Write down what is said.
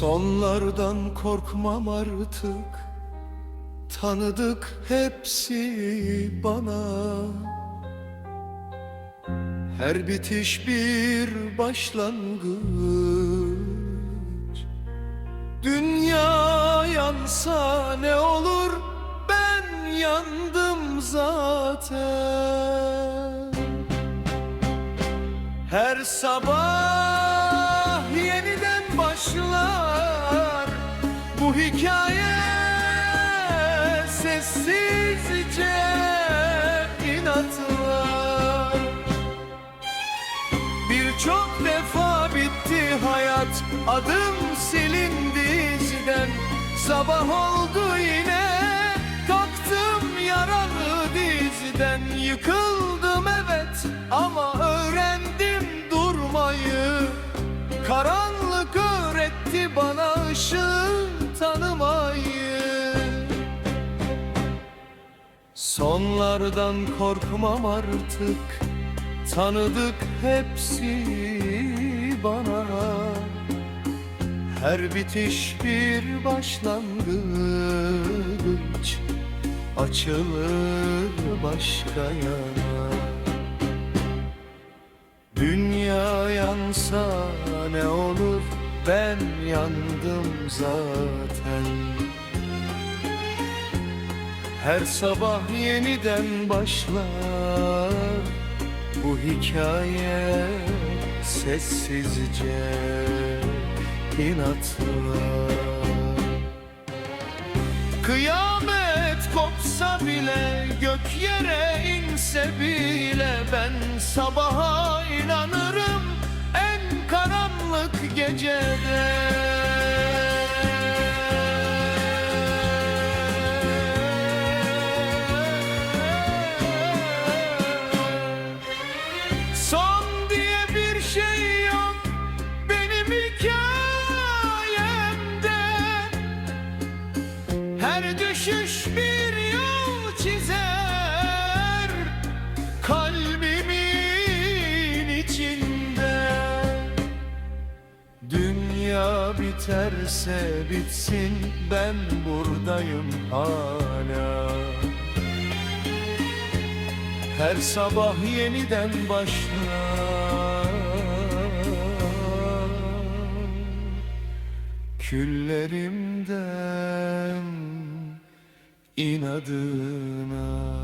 Sonlardan korkmam artık. Tanıdık hepsi bana. Her bitiş bir başlangıç. Dünya yansa ne olur? Ben yandım zaten. Her sabah yeniden başlar Bu hikaye sessizce inatlar Birçok defa bitti hayat Adım silindi izden Sabah oldu yine Kalktım yaralı dizden Yıkıldım evet ama Sonlardan korkmam artık. Tanıdık hepsi bana. Her bitiş bir başlangıç. Açılır başka yana Dünya yansa ne olur? Ben yandım zaten her sabah yeniden başlar bu hikaye sessizce inatlar. Kıyamet kopsa bile gök yere inse bile ben sabaha inanırım en karanlık gecede Son diye bir şey yok benim hikayemde. Her düşüş bir yol çizer Kalbimin içinde. Dünya biterse bitsin ben buradayım hala her sabah yeniden başlar. Küllerimden inadına